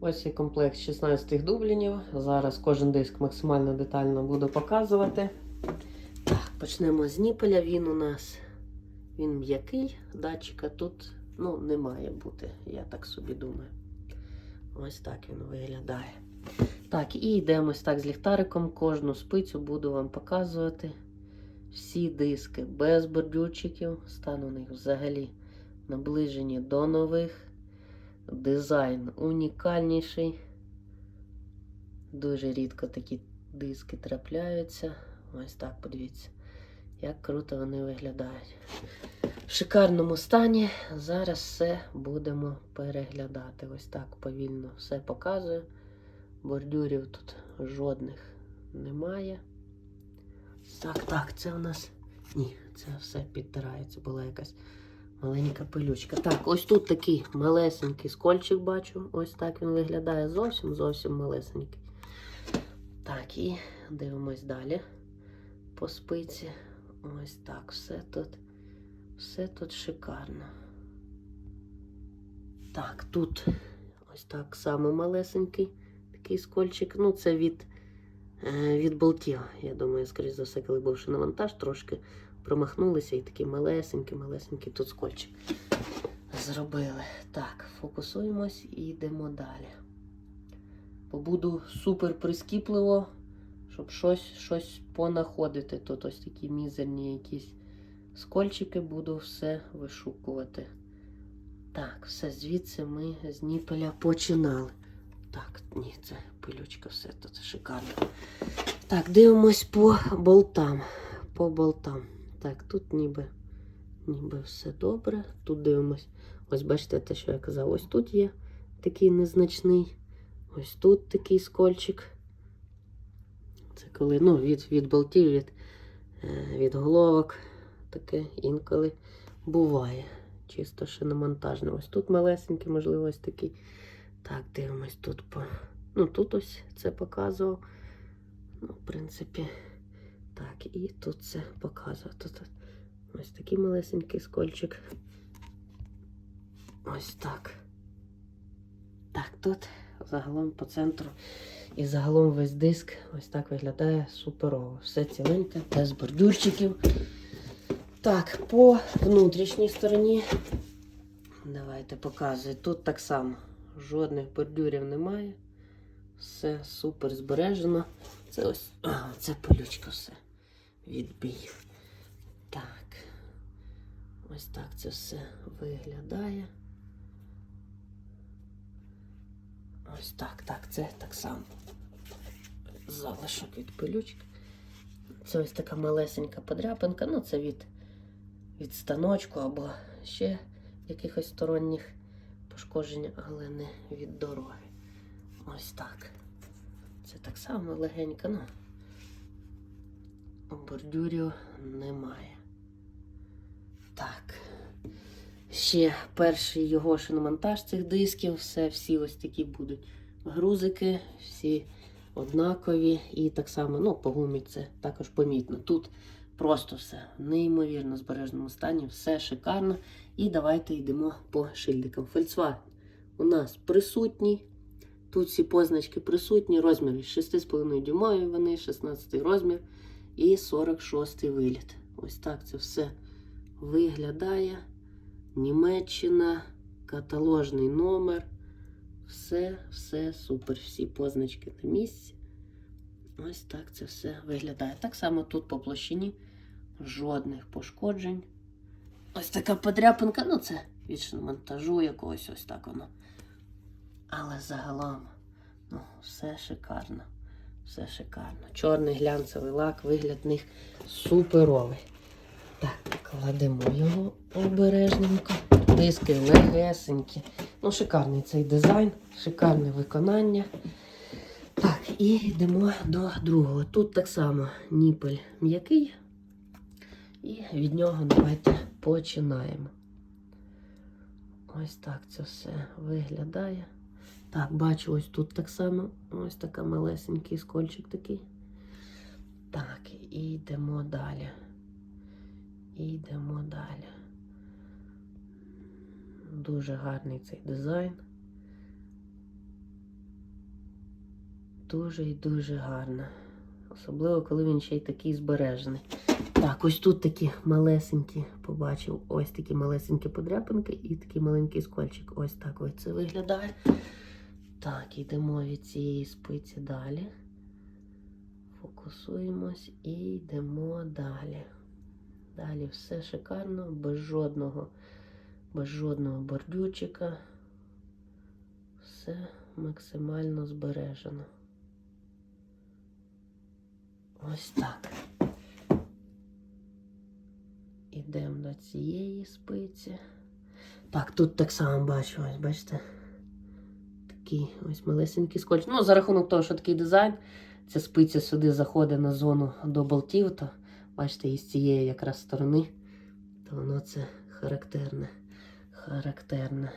Ось і комплект 16 дублінів. Зараз кожен диск максимально детально буду показувати. Так, почнемо з ніпеля. Він у нас він м'який, датчика тут ну, не має бути, я так собі думаю. Ось так він виглядає. Так, і йдемо ось так з ліхтариком. Кожну спицю буду вам показувати. Всі диски без бордюрчиків. Стан у них взагалі наближені до нових. Дизайн унікальніший. Дуже рідко такі диски трапляються. Ось так подивіться, як круто вони виглядають. В шикарному стані. Зараз все будемо переглядати. Ось так повільно все показую. Бордюрів тут жодних немає. Так, так, це у нас. Ні, це все підтирається. Була якась маленька пилючка. Так, ось тут такий малесенький скольчик бачу. Ось так він виглядає зовсім зовсім малесенький. Так, і дивимось далі по спиці. Ось так, все тут. Все тут шикарно. Так, тут ось так само малесенький такий скольчик. Ну, це від, е, від болтів. Я думаю, скоріш за все, коли був ще на вантаж, трошки промахнулися і такий малесенький, малесенький тут скольчик зробили. Так, фокусуємось і йдемо далі. Побуду супер прискіпливо, щоб щось, щось понаходити. Тут ось такі мізерні якісь скольчики буду все вишукувати. Так, все звідси ми з ніпеля починали. Так, ні, це пилючка, все тут шикарно. Так, дивимось по болтам. По болтам. Так, тут ніби, ніби все добре. Тут дивимось. Ось бачите, те, що я казав, ось тут є такий незначний. Ось тут такий скольчик. Це коли, ну, від, від болтів, від, е, від головок. Таке інколи буває. Чисто шиномонтажне. Ось тут малесенький, можливо, ось такий. Так, дивимось тут по. Ну, тут ось це показував. Ну, в принципі, так, і тут це показував. Тут ось такий малесенький скольчик. Ось так. Так, тут загалом по центру і загалом весь диск ось так виглядає суперово. Все ціленьке, без бордюрчиків. Так, по внутрішній стороні. Давайте показую. Тут так само. Жодних бордюрів немає. Все супер збережено. Це ось. А, це пилючка все. Відбій. Так. Ось так це все виглядає. Ось так, так, це так само. Залишок від пилючки. Це ось така малесенька подряпинка. Ну, це від, від станочку або ще якихось сторонніх пошкоджень, але не від дороги. Ось так. Це так само легенько, ну бордюрів немає. Так. Ще перший його шиномонтаж цих дисків. Все, всі ось такі будуть грузики, всі однакові. І так само, ну, по гумі це також помітно. Тут просто все в неймовірно збережному стані, все шикарно. І давайте йдемо по шильдикам. Volkswagen у нас присутній. Тут всі позначки присутні, розміри 6,5 дюймові вони, 16 розмір і 46-й виліт. Ось так це все виглядає. Німеччина, каталожний номер. Все, все супер. Всі позначки на місці. Ось так це все виглядає. Так само тут по площині жодних пошкоджень. Ось така подряпинка, ну це від монтажу якогось ось так воно. Але загалом, ну, все шикарно. Все шикарно. Чорний глянцевий лак, вигляд них суперовий. Так, кладемо його обережненько. Диски легесенькі. Ну, шикарний цей дизайн, шикарне виконання. Так, і йдемо до другого. Тут так само ніпель м'який. І від нього давайте починаємо. Ось так це все виглядає. Так, бачу, ось тут так само. Ось така малесенький скольчик такий. Так, і йдемо далі. І йдемо далі. Дуже гарний цей дизайн. дуже і дуже гарно. Особливо, коли він ще й такий збережений. Так, ось тут такі малесенькі, побачив, ось такі малесенькі подряпинки і такий маленький скольчик. Ось так ось це виглядає. Так, йдемо від цієї спиці далі. Фокусуємось і йдемо далі. Далі все шикарно, без жодного, без жодного бордючика. Все максимально збережено. Ось так. Ідемо до цієї спиці. Так, тут так само бачу, бачите. Такий ось малесенький скотч. Ну, за рахунок того, що такий дизайн, ця спиця сюди заходить на зону до болтів, то бачите, із цієї якраз сторони, то воно це характерне. Характерне.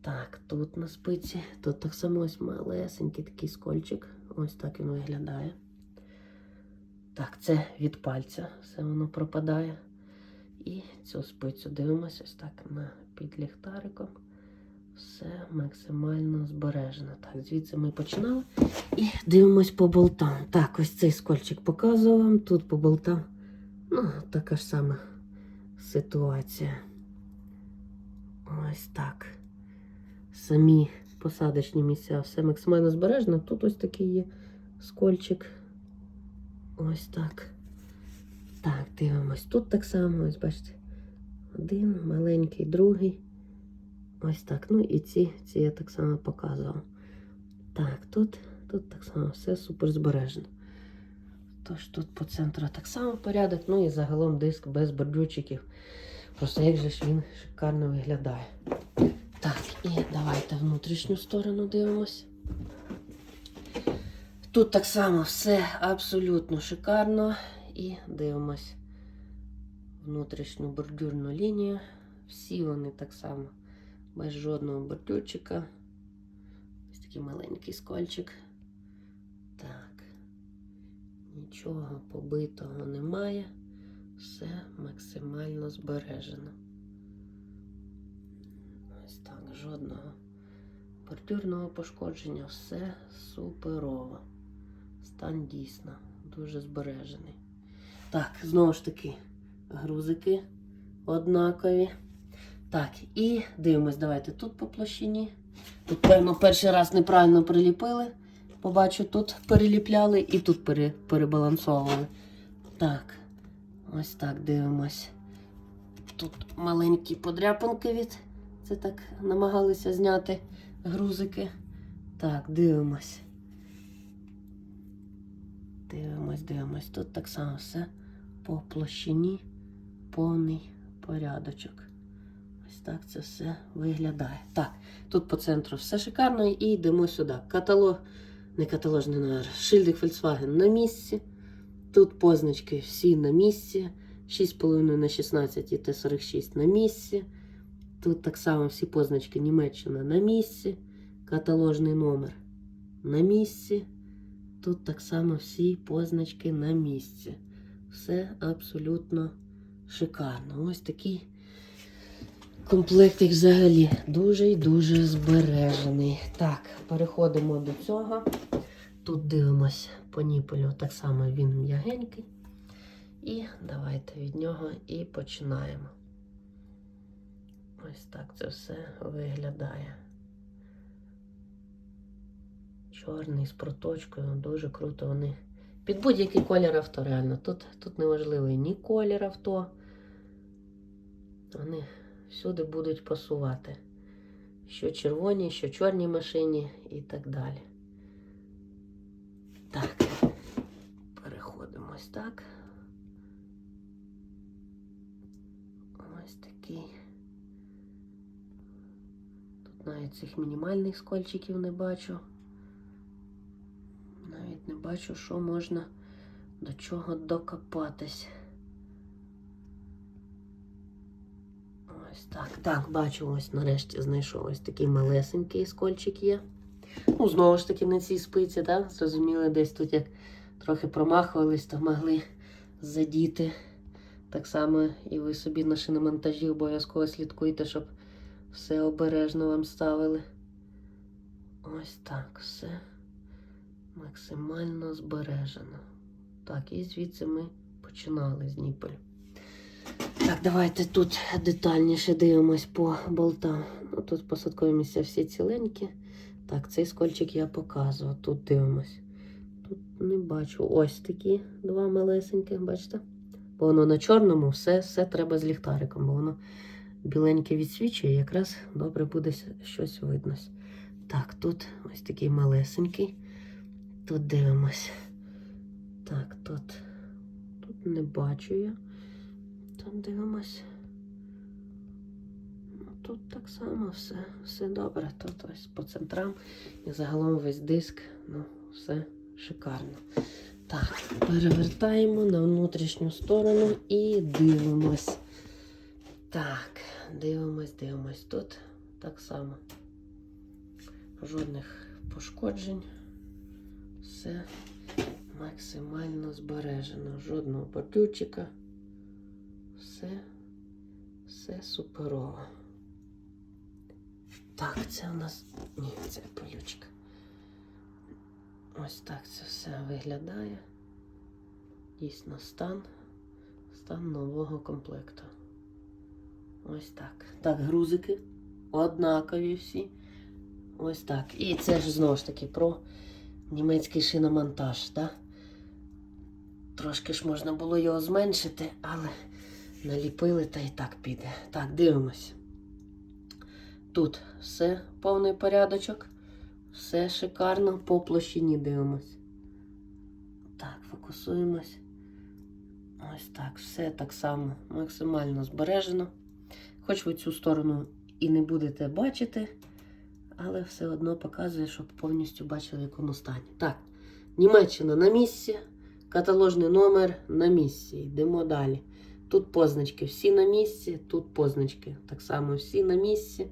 Так, тут на спиці, тут так само ось малесенький такий скольчик. Ось так він виглядає. Так, це від пальця, все воно пропадає. І цю спицю дивимося ось так на під ліхтариком. Все максимально збережено. Так, звідси ми починали. І дивимось по болтам. Так, ось цей скольчик показував вам. Тут по болтам. Ну, така ж сама ситуація. Ось так. Самі посадочні місця все максимально збережено. Тут ось такий є скольчик. Ось так. Так, дивимось. Тут так само, ось бачите. Один, маленький, другий. Ось так. Ну і ці, ці я так само показував. Так, тут, тут так само все супер збережено. Тож тут по центру так само порядок, ну і загалом диск без бордючиків. Просто як же ж він шикарно виглядає. Так, і давайте внутрішню сторону дивимось. Тут так само все абсолютно шикарно. І дивимось внутрішню бордюрну лінію. Всі вони так само без жодного бордюрчика. Ось такий маленький скольчик. Так. Нічого побитого немає. Все максимально збережено. Ось так, жодного бордюрного пошкодження, все суперово. Стан дійсно дуже збережений. Так, знову ж таки, грузики однакові. Так, і дивимось, давайте тут по площині. Тут, певно, перший раз неправильно приліпили. Побачу, тут переліпляли і тут пере, перебалансовували. Так, ось так дивимось. Тут маленькі подряпинки від. Це так намагалися зняти грузики. Так, дивимось. Дивимось, дивимось. Тут так само все по площині повний порядочок. Ось так це все виглядає. Так, тут по центру все шикарно і йдемо сюди. Каталог, не каталожний номер, шильдик Volkswagen на місці. Тут позначки всі на місці. 6,5 на 16 і Т46 на місці. Тут так само всі позначки Німеччина на місці. Каталожний номер на місці. Тут так само всі позначки на місці. Все абсолютно шикарно. Ось такий комплектик взагалі дуже і дуже збережений. Так, переходимо до цього. Тут дивимось по ніпелю, так само він м'ягенький. І давайте від нього і починаємо. Ось так це все виглядає. Чорний з проточкою, дуже круто вони. Під будь-який колір авто, реально. Тут, тут не важливий ні колір авто. Вони всюди будуть пасувати. Що червоні, що чорній машині і так далі. Так, переходимо ось так. Ось такий. Тут навіть цих мінімальних скольчиків не бачу. Навіть не бачу, що можна до чого докопатись. Ось так. Так, бачу, ось нарешті знайшов ось такий малесенький скольчик є. Ну, знову ж таки, на цій спиці, так? Зрозуміли, десь тут як трохи промахувались, то могли задіти. Так само і ви собі на шиномонтажі обов'язково слідкуйте, щоб все обережно вам ставили. Ось так все максимально збережено. Так, і звідси ми починали з Дніполя. Так, давайте тут детальніше дивимось по болтам. Ну, тут посадкові всі ціленькі. Так, цей скольчик я показував. Тут дивимось. Тут не бачу. Ось такі два малесенькі, бачите? Бо воно на чорному все, все треба з ліхтариком, бо воно біленьке відсвічує, якраз добре буде щось видно. Так, тут ось такий малесенький. Тут дивимось. Так, тут, тут не бачу я. Там дивимось. Ну, тут так само все, все добре. Тут ось по центрам і загалом весь диск, ну, все шикарно. Так, перевертаємо на внутрішню сторону і дивимось. Так, дивимось, дивимось. Тут так само. Жодних пошкоджень. Все максимально збережено. Жодного бордюрчика. Все, все суперово. Так, це у нас. Ні, це пилючка. Ось так це все виглядає. Дійсно стан. Стан нового комплекту. Ось так. Так, грузики однакові всі. Ось так. І це ж знову ж таки про німецький шиномонтаж, так? Трошки ж можна було його зменшити, але наліпили та і так піде. Так, дивимось. Тут все повний порядочок. Все шикарно по площині дивимось. Так, фокусуємось. Ось так, все так само максимально збережено. Хоч ви цю сторону і не будете бачити, але все одно показує, щоб повністю бачили, в якому стані. Так, Німеччина на місці, каталожний номер на місці. Йдемо далі. Тут позначки всі на місці, тут позначки так само всі на місці.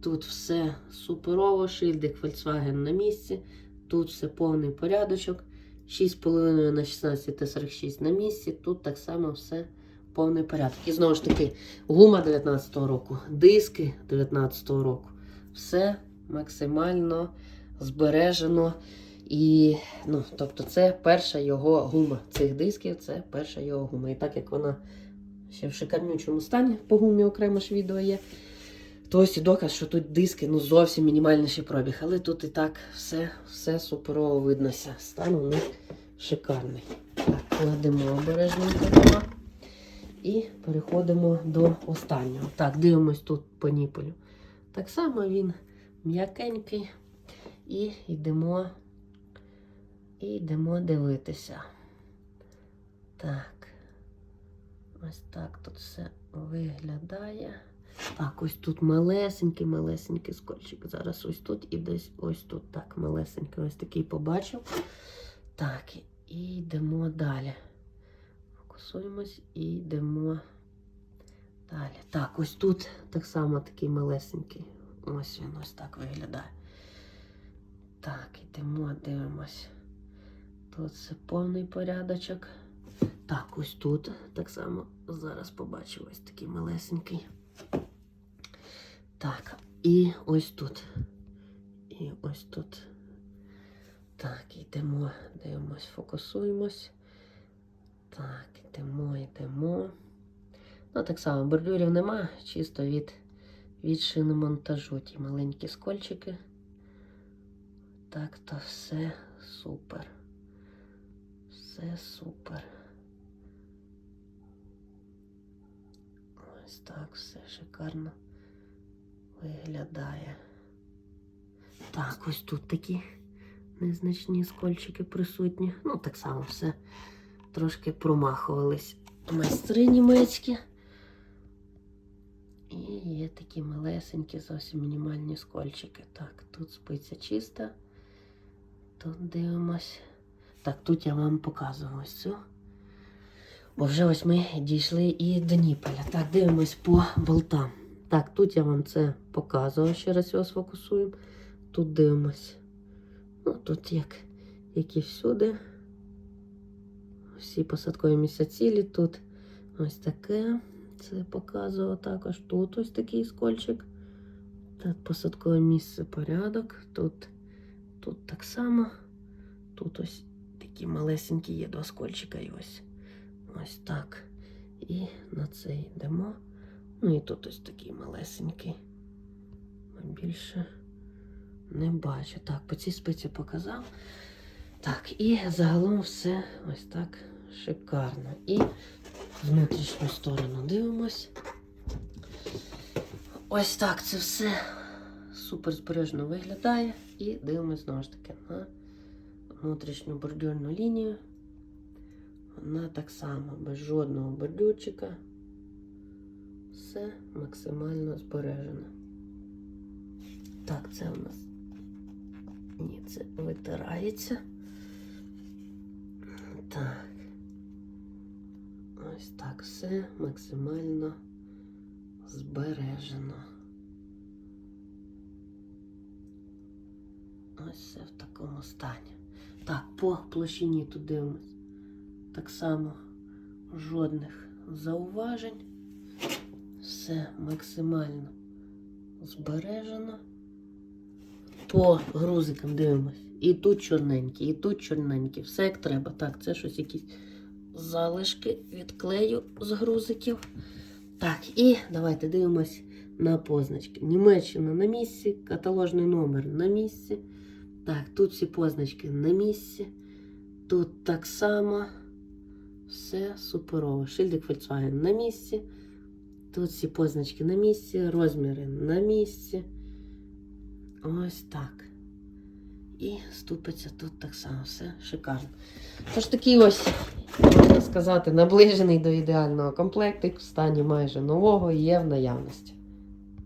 Тут все суперово, шильдик Volkswagen на місці. Тут все повний порядочок. 6,5 на 16 Т46 на місці. Тут так само все повний порядок. І знову ж таки, гума 19-го року, диски 19-го року. Все максимально збережено. І, ну, тобто, це перша його гума цих дисків, це перша його гума. І так як вона ще в шикарнючому стані, по гумі окремо ж відео є. То ось і доказ, що тут диски ну зовсім мінімальніший пробіг. Але тут і так все, все суперово виднося. Стан у них шикарний. Так, кладемо обережненько. І переходимо до останнього. Так, дивимось тут по ніпелю. Так само він м'якенький. І йдемо, і йдемо дивитися. Так. Ось так тут все виглядає. Так, ось тут малесенький, малесенький скольчик. Зараз ось тут і десь ось тут. Так, малесенький, ось такий побачив. Так, і йдемо далі. Фокусуємось і йдемо далі. Так, ось тут так само такий малесенький. Ось він ось так виглядає. Так, йдемо, дивимось. Тут все повний порядочок. Так, ось тут так само зараз побачив ось такий малесенький. Так, і ось тут. І ось тут. Так, йдемо, дивимось, фокусуємось. Так, йдемо, йдемо. Ну, так само, бордюрів нема, чисто від, від шиномонтажу. Ті маленькі скольчики. Так, то все супер. Все супер. Ось так все шикарно виглядає. Так, ось тут такі незначні скольчики присутні. Ну, так само все трошки промахувались майстри німецькі. І є такі малесенькі, зовсім мінімальні скольчики. Так, тут спиця чиста. Тут дивимось. Так, тут я вам показую ось цю. Бо вже ось ми дійшли і до Ніполя. Так, дивимось по болтам. Так, тут я вам це показував, ще раз його сфокусуємо. Тут дивимось. Ну, тут як, як і всюди. Всі посадкові місця цілі. Тут ось таке. Це показував також. Тут ось такий скольчик. Тут посадкове місце порядок. Тут, тут так само. Тут ось такі малесенькі є до оскольчика і ось. Ось так. І на цей йдемо. Ну і тут ось такий малесенький. Більше не бачу. Так, по цій спиці показав. Так, і загалом все ось так шикарно. І внутрішню сторону дивимось. Ось так це все супер збережно виглядає. І дивимось знову ж таки на внутрішню бордюрну лінію. Вона так само без жодного бордюрчика. Все максимально збережено. Так, це у нас. Ні, це витирається. Так. Ось так все максимально збережено. Ось все в такому стані. Так, по площині тут дивимось. Так само жодних зауважень. Все максимально збережено. По грузикам дивимось. І тут чорненькі, і тут чорненькі. Все як треба. Так, це щось якісь залишки від клею з грузиків. Так, і давайте дивимось на позначки. Німеччина на місці, каталожний номер на місці. Так, тут всі позначки на місці. Тут так само. Все суперово. Шильдик Volkswagen на місці. Тут всі позначки на місці, розміри на місці. Ось так. І ступиться тут так само. Все шикарно. Тож такий ось, можна сказати, наближений до ідеального комплектик в стані майже нового є в наявності.